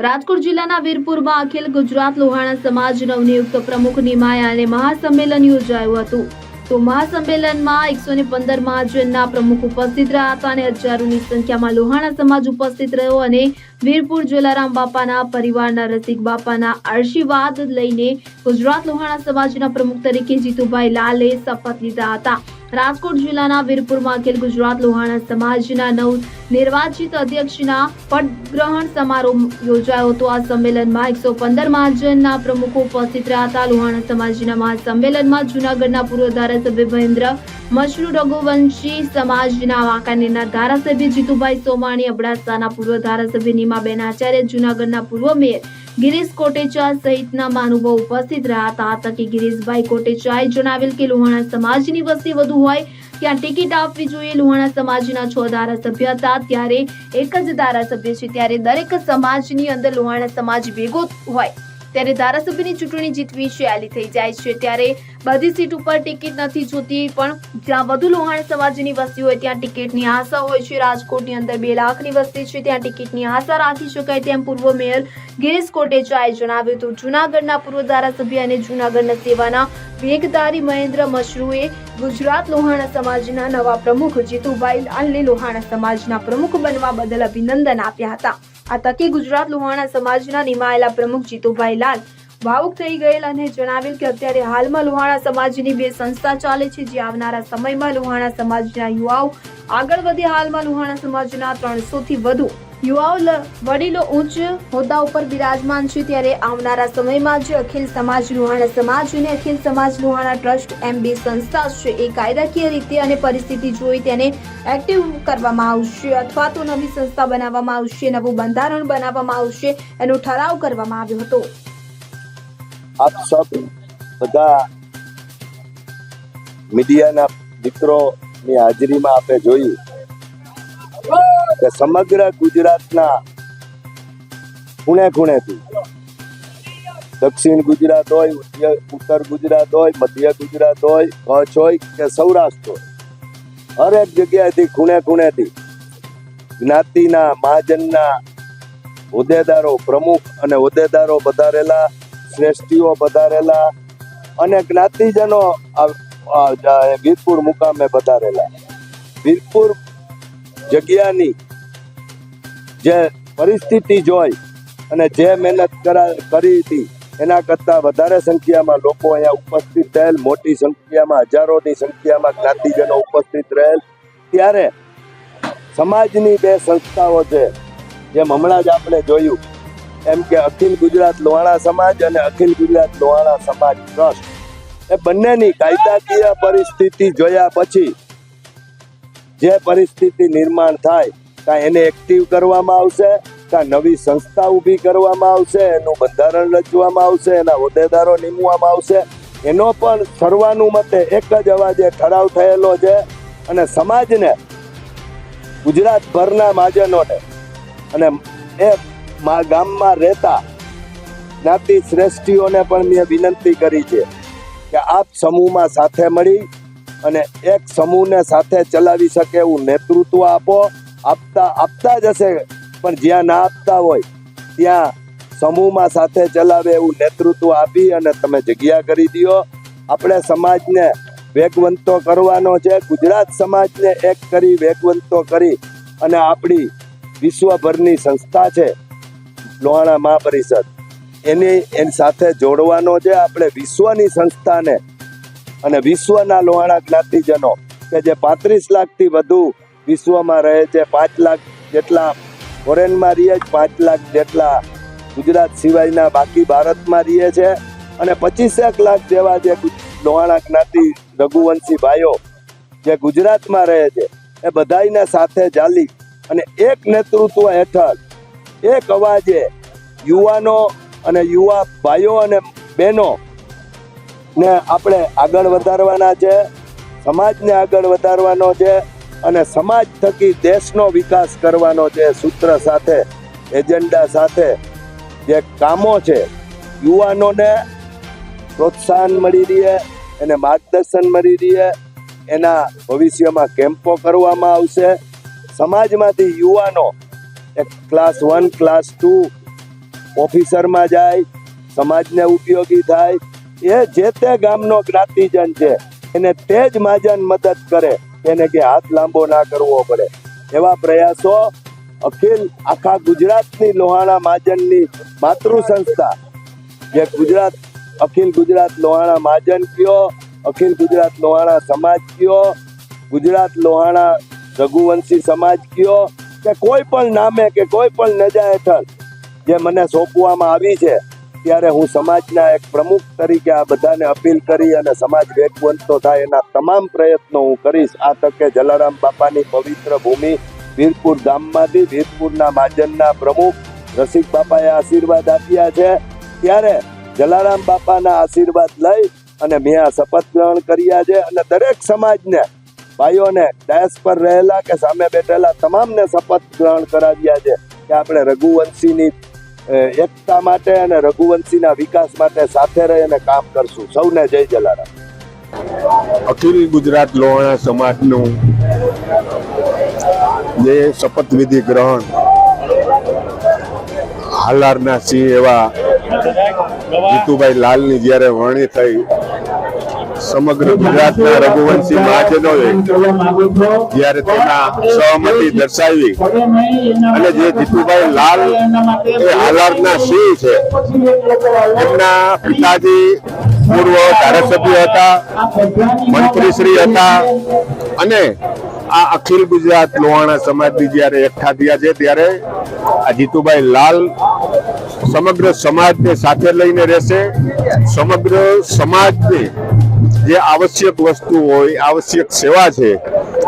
રાજકોટ જિલ્લાના વીરપુરમાં અખિલ ગુજરાત લોહાણા સમાજ નવનિયુક્ત પ્રમુખ નિમાયા અને મહાસંમેલન યોજાયું હતું. તો મહાસંમેલનમાં એકસો ને પંદર મહાજનના પ્રમુખ ઉપસ્થિત રહ્યા હતા અને હજારોની સંખ્યામાં લોહાણા સમાજ ઉપસ્થિત રહ્યો અને વીરપુર જલારામ બાપાના પરિવારના રસિક બાપાના આશીર્વાદ લઈને ગુજરાત લોહાણા સમાજના પ્રમુખ તરીકે જીતુભાઈ લાલે શપથ લીધા હતા. રાજકોટ જિલ્લાના વીરપુરમાં અખિલ ગુજરાત લોહાણા સમાજના નવ નિર્વાચિત અધ્યક્ષના પદગ્રહણ સમારોહ યોજાયો હતો. આ સંમેલનમાં એકસો પંદર મહાજનના પ્રમુખો ઉપસ્થિત રહ્યા હતા. લોહાણા સમાજના મહાસંમેલનમાં જૂનાગઢના પૂર્વ ધારાસભ્ય મહેન્દ્ર મશરૂ રઘુવંશી સમાજના વાંકાનેરના ધારાસભ્ય જીતુભાઈ સોમાણી, અબડાસાના પૂર્વ ધારાસભ્ય નીમાબેન આચાર્ય, જૂનાગઢના પૂર્વ મેયર ગિરીશ કોટેચા સહિતના મહાનુભાવો ઉપસ્થિત રહ્યા હતા. તકે ગિરીશભાઈ કોટેચાએ જણાવેલ કે લોહાણા સમાજની વસ્તી વધુ હોય, ત્યાં ટિકિટ આપવી જોઈએ. લોહાણા સમાજના છ ધારાસભ્ય હતા. ત્યારે એક જ ધારાસભ્ય છે. ત્યારે દરેક સમાજની અંદર લોહાણા સમાજ ભેગો હોય. ત્યારે ધારાસભ્યની ચૂંટણી જીતવી શૈલી થઈ જાય છે. ત્યારે બધી સીટ ઉપર ટિકિટ નથી જોતી, પણ જ્યાં વધુ લોહાણ સમાજની વસ્તી હોય ત્યાં ટિકિટની આશા હોય છે. રાજકોટની અંદર બે લાખની વસ્તી છે, ત્યાં ટિકિટની આશા રાખી શકાય તેમ પૂર્વ મેયર ગિરીશ કોટેચાએ જણાવ્યું હતું. જૂનાગઢના પૂર્વ ધારાસભ્ય અને જૂનાગઢના સેવાના વેગધારી મહેન્દ્ર મશરૂએ ગુજરાત લોહાણા સમાજના નવા પ્રમુખ જીતુભાઈ લાલને લોહાણા સમાજના પ્રમુખ બનવા બદલ અભિનંદન આપ્યા હતા. આ તકે ગુજરાત લોહાણા સમાજના નિમાયેલા પ્રમુખ જીતુભાઈ લાલ ભાવુક થઈ ગયેલ અને જણાવેલ કે અત્યારે હાલમાં લોહાણા સમાજની બે સંસ્થા ચાલે છે જે આવનારા સમયમાં લોહાણા સમાજના યુવાઓ આગળ વધે હાલમાં લોહાણા સમાજના ત્રણસો થી વધુ યુવાઓ વડીલો ઉચ્ચ હોદ્દા ઉપર બિરાજમાન છે ત્યારે આવનારા સમયમાં જે અખિલ સમાજ લુહાણા સમાજ અને અખિલ સમાજ લુહાણા ટ્રસ્ટ એમ બે સંસ્થા છે એ કાયદાકીય રીતે અને પરિસ્થિતિ જોઈ તેને એક્ટિવ કરવામાં આવશે અથવા તો નવી સંસ્થા બનાવવામાં આવશે, નવું બંધારણ બનાવવામાં આવશે એનો ઠરાવ કરવામાં આવ્યો હતો. આપ સબ બધા મીડિયાના મિત્રોની હાજરીમાં આપણે જોયું. કે સમગ્ર ગુજરાતના ખૂણે ખૂણેથી. દક્ષિણ ગુજરાત હોય ઉત્તર ગુજરાત હોય, મધ્ય ગુજરાત હોય, કચ્છ હોય કે સૌરાષ્ટ્ર હોય, હરેક જગ્યાએથી ખૂણે ખૂણેથી. જ્ઞાતિના, મહાજનના હોદ્દેદારો, પ્રમુખ અને હોદ્દેદારો વધારેલા શ્રેષ્ઠીઓ વધારેલા અને જ્ઞાતિજનો વીરપુર મુકામે વધારેલા વીરપુર જગ્યાની જે પરિસ્થિતિ જોઈ અને જે મહેનત કરા, કરી હતી, એના કરતાં વધારે સંખ્યામાં લોકો અહીંયા ઉપસ્થિત થયેલ, મોટી સંખ્યામાં, હજારોની સંખ્યામાં જ્ઞાતિજનો ઉપસ્થિત રહેલ. ત્યારે સમાજની બે સંસ્થાઓ છે જેમ હમણાં જ આપણે જોયું. એમ કે અખિલ ગુજરાત લોહાણા સમાજ અને અખિલ ગુજરાત લોહાણા સમાજ ટ્રસ્ટ. એ બંનેની કાયદાકીય પરિસ્થિતિ જોયા પછી જે પરિસ્થિતિ નિર્માણ થાય કાં એને એક્ટિવ કરવામાં આવશે કાં નવી સંસ્થા ઊભી કરવામાં આવશે, એનું બંધારણ રચવામાં આવશે, એના હોદ્દેદારો નીમવામાં આવશે. એનો પણ સર્વાનુમતે એક જ અવાજે ઠરાવ થયેલો છે અને સમાજને, ગુજરાતભરના મહાજનોને અને એ ગામમાં રહેતા જ્ઞાતિ શ્રેષ્ઠીઓને પણ મેં વિનંતી કરી છે કે આપ સમૂહમાં સાથે મળી અને એક સમૂહને સાથે ચલાવી શકે એવું નેતૃત્વ આપો. આપતા આપતા જ હશે. પણ જ્યાં ના આપતા હોય, ત્યાં સમૂહમાં સાથે ચલાવે એવું નેતૃત્વ આપી અને તમે જગ્યા કરી દો. આપણે સમાજને વેગવંતો કરવાનો છે. ગુજરાત સમાજને એક કરી વેગવંતો કરી અને આપણી વિશ્વભરની સંસ્થા છે, લોહાણા મહાપરિષદ. એની એની સાથે જોડવાનો છે. આપણે વિશ્વની સંસ્થાને અને વિશ્વના લોહાણા જ્ઞાતિજનો કે જે પાંત્રીસ લાખથી વધુ વિશ્વમાં રહે છે. પાંચ લાખ જેટલા ફોરેનમાં રહીએ પાંચ લાખ જેટલા ગુજરાત સિવાયના બાકી ભારતમાં રહીએ છે. અને પચીસેક લાખ જેવા જે લોહાણા જ્ઞાતિ રઘુવંશી ભાઈઓ જે ગુજરાતમાં રહે છે, એ બધાયને સાથે ચાલી અને એક નેતૃત્વ હેઠળ એક અવાજે યુવાનો અને યુવા ભાઈઓ અને બહેનો ને આપણે આગળ વધારવાના છે. સમાજને આગળ વધારવાનો છે. અને સમાજ થકી દેશનો વિકાસ કરવાનો છે સૂત્ર સાથે, એજન્ડા સાથે જે કામો છે, યુવાનોને પ્રોત્સાહન મળી રહે એને માર્ગદર્શન મળી રહે, એના ભવિષ્યમાં કેમ્પો કરવામાં આવશે. સમાજમાંથી યુવાનો એક ક્લાસ વન, ક્લાસ ટુ ઓફિસરમાં જાય, સમાજને ઉપયોગી થાય. એ જે તે ગામનો જ્ઞાતિજન છે, એને તે જ મહાજન મદદ કરે. એને કે હાથ લાંબો ના કરવો પડે. એવા પ્રયાસો અખિલ આખા ગુજરાતની લોહાણા મહાજનની માતૃ સંસ્થા. જે ગુજરાત, અખિલ ગુજરાત લોહાણા મહાજન કયો, અખિલ ગુજરાત લોહાણા સમાજ કયો, ગુજરાત લોહાણા રઘુવંશી સમાજ કયો, કે કોઈ પણ નામે કે કોઈ પણ નજા હેઠળ જે મને સોંપવામાં આવી છે ત્યારે હું સમાજના એક પ્રમુખ તરીકે આ બધાને અપીલ કરી અને સમાજ વેગવંતો થાય એના તમામ પ્રયત્નો હું કરીશ. આ તકે જલારામ બાપાની પવિત્ર ભૂમિ વીરપુર ધામમાંથી વીરપુરના મહાજનના પ્રમુખ રસિક બાપાએ આશીર્વાદ આપ્યા છે. ત્યારે જલારામ બાપાના આશીર્વાદ લઈ અને મેં આ શપથ ગ્રહણ કર્યા છે અને દરેક સમાજને, ભાઈઓને ડેસ પર રહેલા કે સામે બેઠેલા તમામને શપથ ગ્રહણ કરાવ્યા છે. કે આપણે રઘુવંશીની એકતા માટે અને રઘુવંશીના વિકાસ માટે સાથે રહી અને કામ કરશું. સૌને જય જલારામ. અખિલ ગુજરાત લોહાણા સમાજનું જે શપથવિધિ ગ્રહણ હાલારના સિંહ એવા જીતુભાઈ લાલની જ્યારે વરણી થઈ સમગ્ર ગુજરાતના રઘુવંશી મહાજનોએ જ્યારે તેના સહમતિ દર્શાવી અને જે જીતુભાઈ લાલ એ હાલારના સિંહ છે, એમના પિતાજી પૂર્વ ધારાસભ્ય હતા, મંત્રીશ્રી હતા અને આ અખિલ ગુજરાત લોહાણા સમાજની જ્યારે એકઠા થયા છે ત્યારે આ જીતુભાઈ લાલ સમગ્ર સમાજને સાથે લઈને રહેશે, સમગ્ર સમાજને જે આવશ્યક વસ્તુ હોય આવશ્યક સેવા છે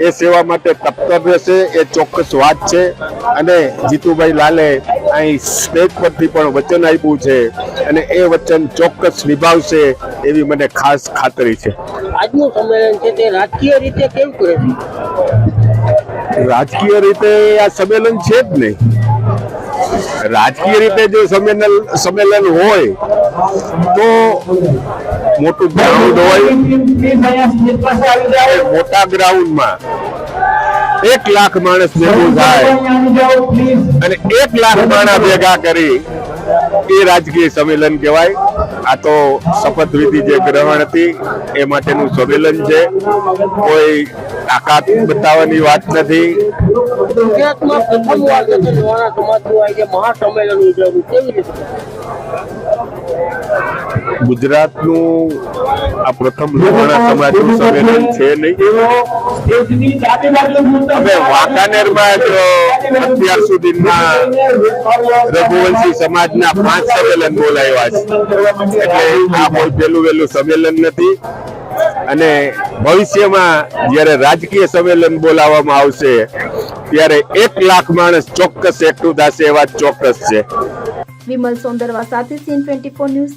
એ સેવા માટે તત્પર રહેશે એ ચોક્કસ વાત છે. અને જીતુભાઈ લાલે અહીં સ્ટેજ પરથી પણ વચન આપ્યું છે અને એ વચન ચોક્કસ નિભાવશે એવી મને ખાસ ખાતરી છે. આજનું સંમેલન છે તે રાજકીય રીતે કેવું કરે છે? રાજકીય રીતે આ સંમેલન છે જ નહીં. રાજકીય રીતે જો સંમેલન સંમેલન હોય, તો મોટું ગ્રાઉન્ડ હોય મોટા ગ્રાઉન્ડમાં એક લાખ માણસ ભેગું થાય અને એક લાખ માણસ ભેગા કરી એ રાજકીય સંમેલન કહેવાય. આ તો શપથવિધિ જે ગ્રહણ હતી, એ માટેનું સંમેલન છે. કોઈ તાકાત બતાવવાની વાત નથી. મહાસંમેલન ઉજવ્યું. કેવી રીતે? ગુજરાતનું આ પ્રથમ લોહાણા સમાજનું સંમેલન છે નહીં? વાંકાનેરમાં જ અત્યાર સુધીના રઘુવંશી સમાજના પાંચ સંમેલન બોલાવ્યા છે. એટલે આ બહુ પહેલું વહેલું સંમેલન નથી. અને ભવિષ્યમાં જ્યારે રાજકીય સંમેલન બોલાવવામાં આવશે, ત્યારે એક લાખ માણસ ચોક્કસ એકઠું થશે એ વાત ચોક્કસ છે. વિમલ સોંદરવા સાથે સીન ટ્વેન્ટી ન્યૂઝ.